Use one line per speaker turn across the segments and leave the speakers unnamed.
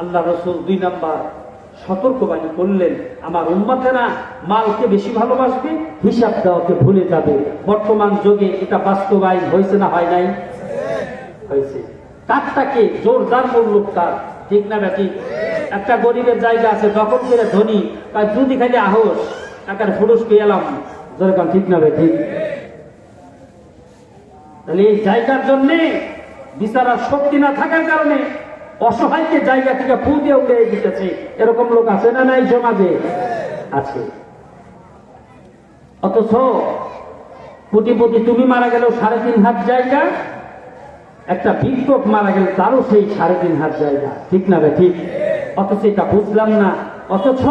আল্লাহ রসুল দুই নাম্বার সতর্কবাণী করলেন, আমার উম্মতেরা মালকে বেশি ভালোবাসবে, হিসাব দেওয়াকে ভুলে যাবে। বর্তমান যুগে এটা বাস্তবায়ন হয়েছে না হয় নাই? হয়েছে। কাঠটাকে জোরদার মূল্য তার। ঠিক না বেটি একটা গরিবের জায়গা আছে যখন করে ধনী তাই যদি খালি আহস, টাকার ফুরুষ পেয়ে এলাম? যেরকম ঠিক না বেটি তাহলে এই জায়গার জন্যে বিচারার শক্তি না থাকার কারণে অসহায়কে জায়গা থেকে ফু দিয়ে উড়ে দিতেছে। এরকম লোক আছে না নাই সমাজে? আছে। অথচ কোটিপতি তুমি মারা গেলেও সাড়ে তিন হাত জায়গা, একটা ভিক্ষক মারা গেলে তারও সেই সাড়ে তিন হাত জায়গা। ঠিক না ঠিক? অথচ এটা বুঝলাম না। অথচ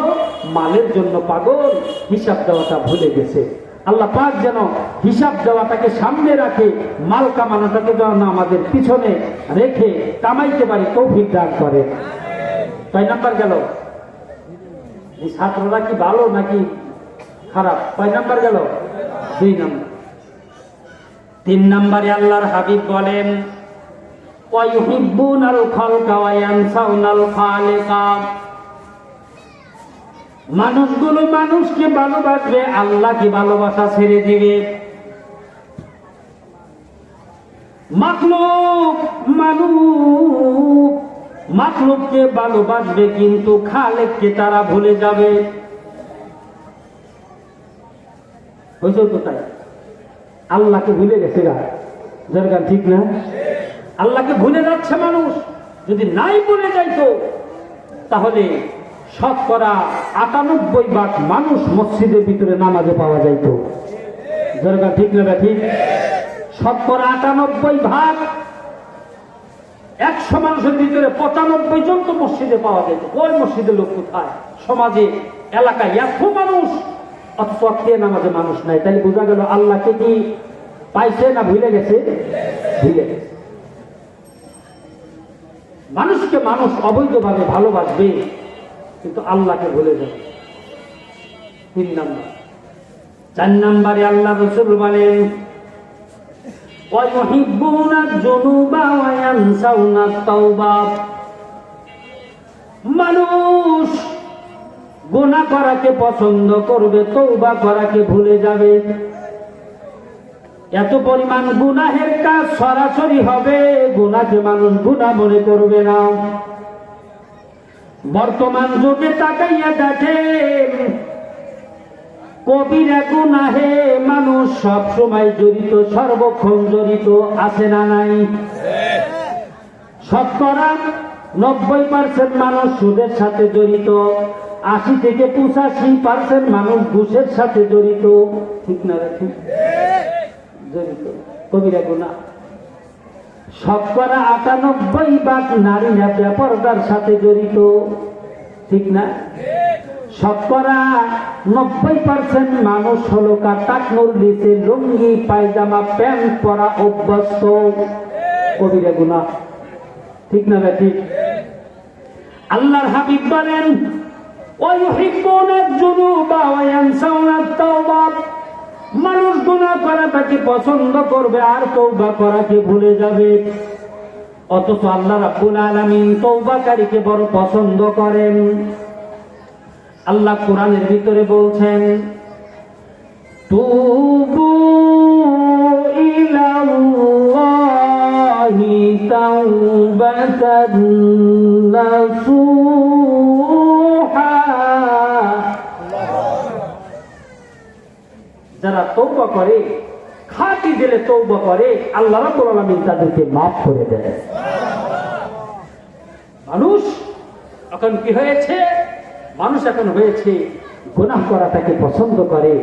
মালের জন্য পাগল, হিসাব দেওয়াটা ভুলে গেছে। আল্লাহ পাক যেন হিসাব দেওয়াটাকে সামনে রাখে, মাল কামানোটাকে যেন আমাদের পিছনে রেখে কামাইতে পারে কৌফিক দান করে। তাই নাম্বার গেল? ছাত্ররা কি ভালো নাকি খারাপ? কয় নাম্বার গেল? দুই নাম্বার। তিন নাম্বারে আল্লাহর হাবিব বলেন ওয়াইহিব্বুনাল খালকা ওয়া ইয়ানসাউনাল খালিকা। মানুষগুলো মানুষকে ভালোবাসবে আল্লাহকে ভালোবাসা ছেড়ে দিবে? মাকলুক মানুষ মাকলুককে ভালোবাসবে কিন্তু খালেককে তারা ভুলে যাবে। হয়েছে কোথায়? আল্লাহকে ভুলে গেছে গা। যার গান ঠিক না? আল্লাহকে ভুলে যাচ্ছে মানুষ। যদি নাই ভুলে যাইতো, তাহলে শতকরা আটানব্বই ভাগ মানুষ মসজিদের ভিতরে নামাজে পাওয়া যাইতো। ঠিক না ঠিক শতকরা আটানব্বই ভাগ একশো মানুষের ভিতরে পঁচানব্বই জন তো মসজিদে পাওয়া যেত ওই মসজিদের লোক কোথায়? সমাজে, এলাকায় এত মানুষ, অথচ অক্রিয় নামাজে মানুষ নাই। তাই বোঝা গেল আল্লাহকে কি পাইছে না ভুলে গেছে? ভুলে গেছে। মানুষকে মানুষ অবৈধভাবে ভালোবাসবে। কিন্তু আল্লাহকে ভুলে যাবে। তিন নাম্বার। চার নাম্বারে আল্লাহ রসুল বলেন মানুষ গোনা করাকে পছন্দ করবে তৌবা করাকে ভুলে যাবে। এত পরিমাণ গুনাহের কাজ সরাসরি হবে গুনাকে মানুষ গুণা মনে করবে না। বর্তমান যুগে তাকাইয়া দেখেন, কবিরা গুনাহে মানুষ সব সময় জড়িত, সর্বক্ষণ জড়িত, আছে না নাই? শতকরা নব্বই পার্সেন্ট মানুষ সুদের সাথে জড়িত, আশি থেকে পঁচাশি পার্সেন্ট মানুষ ঘুষের সাথে জড়িত, ঠিক না রে ঠিক? জড়িত। কবিরা গুণা শতকরা আটানব্বই বাদ নারীরা বেপরদার সাথে জড়িত, ঠিক না? শতকরা নব্বই পার্সেন্ট মানুষ হলো কাটাকনুর নিচে লুঙ্গি, পায়জামা, প্যান্ট পরা অভ্যস্ত। কবিরা গুণা। ঠিক না ব্যাটি? আল্লাহর হাবিব বলেন ওই হিকোনের জুনু বা ওই আনসাউনার তাওবা মানুষ গুণা করাটাকে পছন্দ করবে, আর তৌবা করাকে ভুলে যাবে। অথচ আল্লাহ রাব্বুল আলামিন তৌবাকারীকে বড় পছন্দ করেন। আল্লাহ কোরআনের ভিতরে বলছেন, তুবু ইলাল্লাহি তাওবাতান যারা তৌবা করে, খাঁটি দিলে তৌবা করে, আল্লাহ রাব্বুল আলামিন তাদেরকে মাফ করে দেয় মানুষ এখন কি হয়েছে? মানুষ এখন হয়েছে, গুনাহ করাটাকে পছন্দ করে।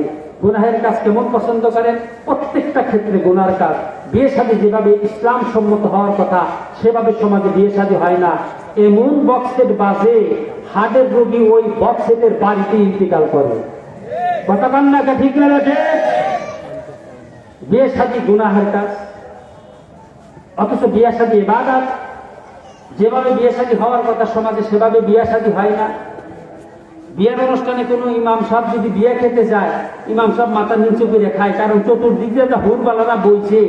গুনাহের কাজ কেমন পছন্দ করেন? প্রত্যেকটা ক্ষেত্রে গুনার কাজ। বিয়ে শাদী যেভাবে ইসলাম সম্মত হওয়ার কথা, সেভাবে সমাজে বিয়ে শাদী হয় না। এমন বক্সেট বাজে হার্টের রোগী ওই বক্সেটের বাড়িতে ইন্তিকাল করে। কথা কান্নাকে ঠিক না রাখে বিয়ে শাদী গুনাহের কাজ, অথচ বিয়ে শাদী এবাদাত যেভাবে বিয়ে শাদী হওয়ার কথা সমাজে সেভাবে বিয়ে শাদী হয় না। বিয়ের অনুষ্ঠানে কোনো ইমাম সাহেব যদি বিয়ে খেতে যায়, ইমাম সাহেব মাথা নিচু করে খায়, কারণ চতুর্দিক দিয়ে যা হুরবালারা বইছে।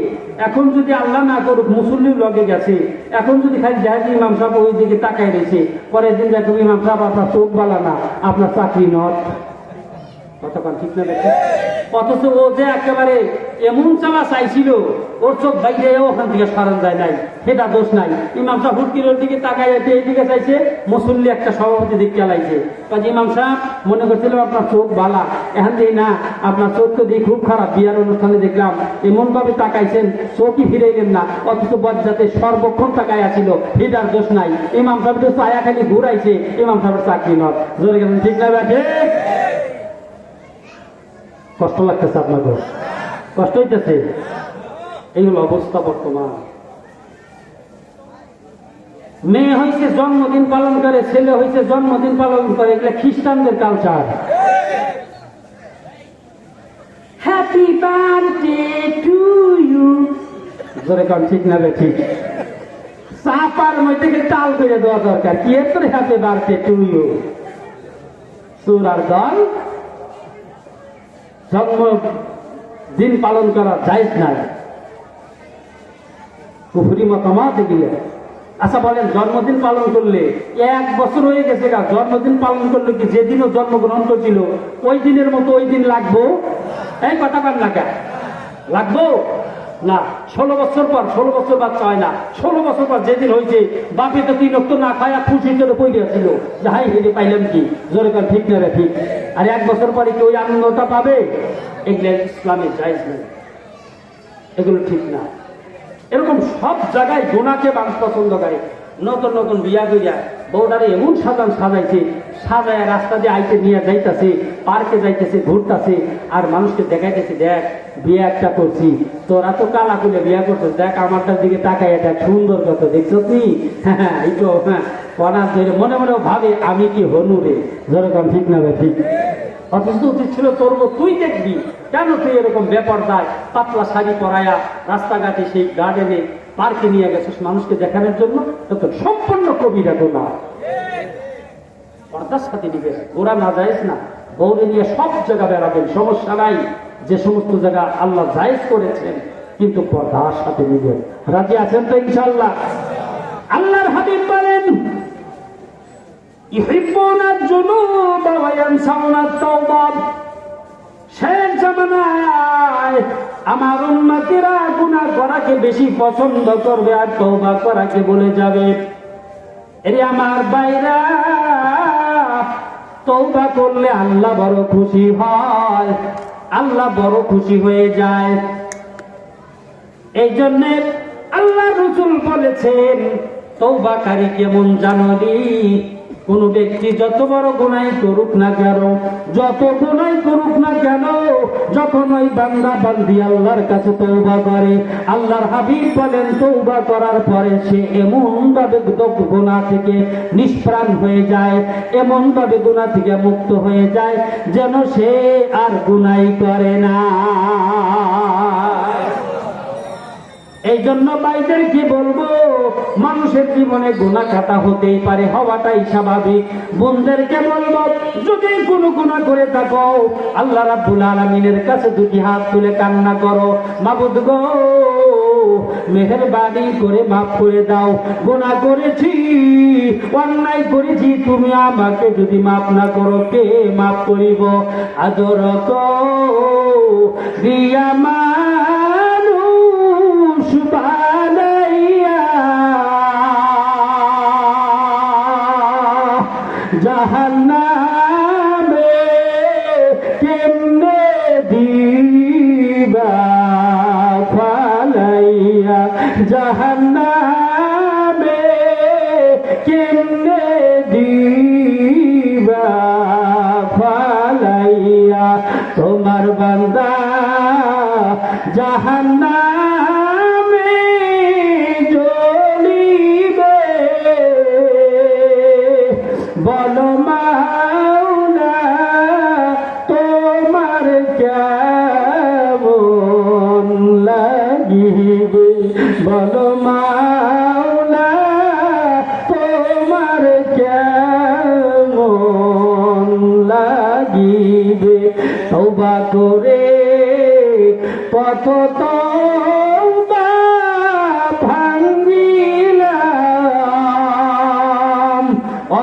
এখন যদি আল্লাহ না করুক মুসল্লির লগে গেছে। এখন যদি খালি যায় যে ইমাম সাহেব ওই দিকে তাকায় রয়েছে, পরের দিন দেখো ইমাম সাহেব আপনার চোখ না, আপনার চাকরি নট। কতক্ষণ ঠিক না দেখে অথচ ও যে একেবারে এমন চালা চাইছিল, ওর চোখ বাইরে ওখান থেকে সরান যায় নাই, সেটা দোষ নাই। ইমাম সাহেব হুটকির দিকে তাকাই আছে, এইদিকে চাইছে, মুসল্লি একটা সভাপতি দিক চালাইছে কাজে ইমাম সাহেব মনে করছিল, আপনার চোখ বালা। এখান দিয়ে, না, আপনার চোখ তো দিয়ে খুব খারাপ। বিয়ার অনুষ্ঠানে দেখলাম এমন ভাবে তাকাইছেন, চোখই ফিরাইলেন না। অথচ বজ্জাতে সর্বক্ষণ তাকাই আছিল হিদার দোষ নাই। ইমাম সাহেব তো ছায়া ঘুরাইছে, ইমাম সাহেবের চাকরি নয়। জোরে গেলেন, ঠিক না ঠিক? কষ্ট লাগতেছে আপনাদের। কষ্ট হইতেছে? এই হলো অবস্থা বর্তমান। মেয়ে হয়েছে জন্মদিন পালন করে, ছেলে হয়েছে জন্মদিন পালন করে, এগুলো খ্রিস্টানদের culture happy birthday to you জোরে কারণ ঠিক না বে, ঠিক। চাপার মধ্যে তাল করে দেওয়া দরকার। কি এর হ্যাপি বার্থডে টু ইউ সুরার দল জন্ম দিন পালন করা জায়জ না কুফুরি মতামত এগুলো আচ্ছা বলেন, জন্মদিন পালন করলে এক বছর হয়ে গেছে গা, জন্মদিন পালন করলে কি যেদিনও জন্মগ্রহণ করছিল, ওই দিনের মতো ওই দিন লাগবো? এই কথা কার লাগা লাগবো? না, ষোলো বছর পর, ষোলো বছর বাচ্চা হয় না। ষোলো বছর পর যেদিন হয়েছে, বাপে তো তিন রক্ত না খায় খুশি করে কই দিয়েছিল যে হাই হেরে পাইলাম কি? জোরে কার, ঠিক না ঠিক। আর এক বছর পরে কি ওই আনন্দটা পাবে? এগুলো ইসলামের জায়জ নেই। এগুলো ঠিক না। এরকম সব জায়গায় গোনাকে মানুষ পছন্দ করে। নতুন নতুন বিয়া করিয়া বউটারে এমন সাজান সাজাইছে, সাজায় রাস্তা দিয়ে আইতে নিয়ে যাইতাছে, পার্কে যাইতেছে, ঘুরতাছে, আর মানুষকে দেখাইতেছে, দেখ, বিয়ে একটা করছি। তোরা তো কালা কুলে বিয়ে করছিস, দেখ, আমারটার দিকে তাকাই দেখ, সুন্দর কত দেখছ তুই হ্যাঁ এই তো হ্যাঁ ধরে মনে মনে ভাবে, আমি কি হনু রে? যেরকম ঠিক না ঠিক। অথচ ছিল তোর তুই দেখবি, কেন তুই এরকম ব্যাপার দায় পাতলা শাড়ি পরায়া রাস্তাঘাটে সেই গার্ডেনে পার্কে নিয়ে গেছিস মানুষকে দেখানোর জন্য সম্পূর্ণ কবিরা গোনা পর্দার সাথে নিবে। ওরা না যাইস না। বৌরে নিয়ে সব জায়গা বেড়াবেন, সমস্যা নাই। যে সমস্ত জায়গা আল্লাহ জায়েজ করেছেন, কিন্তু পর্দার সাথে নিবেন রাজি আছেন তো ইনশাল্লাহ আল্লাহর হাবিব বলেন ইহিব্বুনা জামানায় আমার উন্মতিরা গুনাহ করাকে বেশি পছন্দ করবে আর তওবা করাকে বলে যাবে। এরে আমার বাইরা তওবা করলে আল্লাহ বড় খুশি হয়, আল্লাহ বড় খুশি হয়ে যায়। এই জন্যে আল্লাহ রসুল বলেছেন তৌবাকারী কেমন জানবি কোন ব্যক্তি যত বড় গুনাই করুক না কেন, যত গুনাই করুক না কেন যখন ওই বান্দা বান্দি আল্লাহর কাছে তৌবা করে, আল্লাহর হাবিব বলেন তৌবা করার পরে সে এমন ভাবে গুণা থেকে নিষ্প্রাণ হয়ে যায় এমন ভাবে গুণা থেকে মুক্ত হয়ে যায়, যেন সে আর গুনাই করে না। এই জন্য ভাইদের কি বলব? মানুষের জীবনে গুণা খাতা হতেই পারে, হওয়াটাই স্বাভাবিক। বোনদেরকে বলব, যদি কোনো গুণা করে থাকো, আল্লাহ রাব্বুল আলমিনের কাছে দুটি হাত তুলে কান্না করো। মাবুদ গো, মেহরবানি করে মাফ করে দাও। গুণা করেছি, অন্যায় করেছি, তুমি আমাকে যদি মাফ না করো, কে মাফ করিব? আদর দিয়া মানুষ জাহান্নামে কেমনে দিবা ফালাইয়া? তোমার বান্দা জাহান্নামে তৌবা করে পথ তৌবা ভাঙ্গিলাম।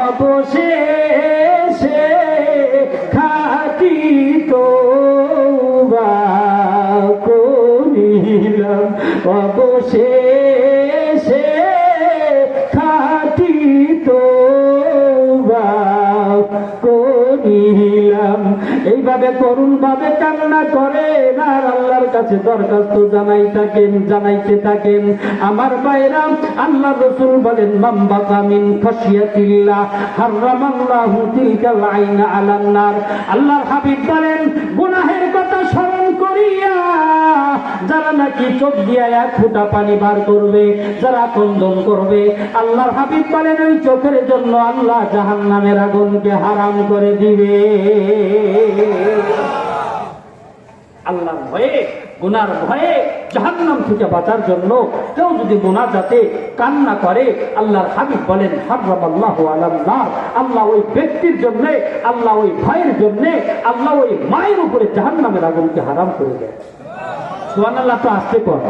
অবশেষে খাটি তৌবা করিলাম। অবশেষে এইভাবে করুণ ভাবে কান্না করে? আর আল্লাহর কাছে দরখাস্ত জানাই থাকেন, জানাইতে থাকেন। আমার বাইরাম আল্লাহ রসুল বলেন মাম্বা কামিন খসিয়াতিল্লাহ হারামাল্লাহু তিলকাল আইনা আলান্নার আল্লাহর হাবিব বলেন, গুনাহের কথা স্মরণ যারা নাকি চোখ দিয়া এক ফুটা পানি বার করবে, যারা কন্দন করবে, আল্লাহর হাবিব বলেন, ওই চোখের জন্য আল্লাহ জাহান নামের আগুনকে হারাম করে দিবে। আল্লাহর ভয়ে, গুনার ভয়ে জাহান্নাম থেকে বাঁচার জন্য কেউ যদি মোনাজাতে কান্না করে, আল্লাহর হাবিব বলেন হাবরাম আল্লাহ আল্লাহ আল্লাহ ওই ব্যক্তির জন্যে, আল্লাহ ওই ভাইয়ের জন্যে, আল্লাহ ওই মায়ের উপরে জাহান্নামের আগুনকে হারাম করে দেয়। সোহান আল্লাহ তো আসতে কর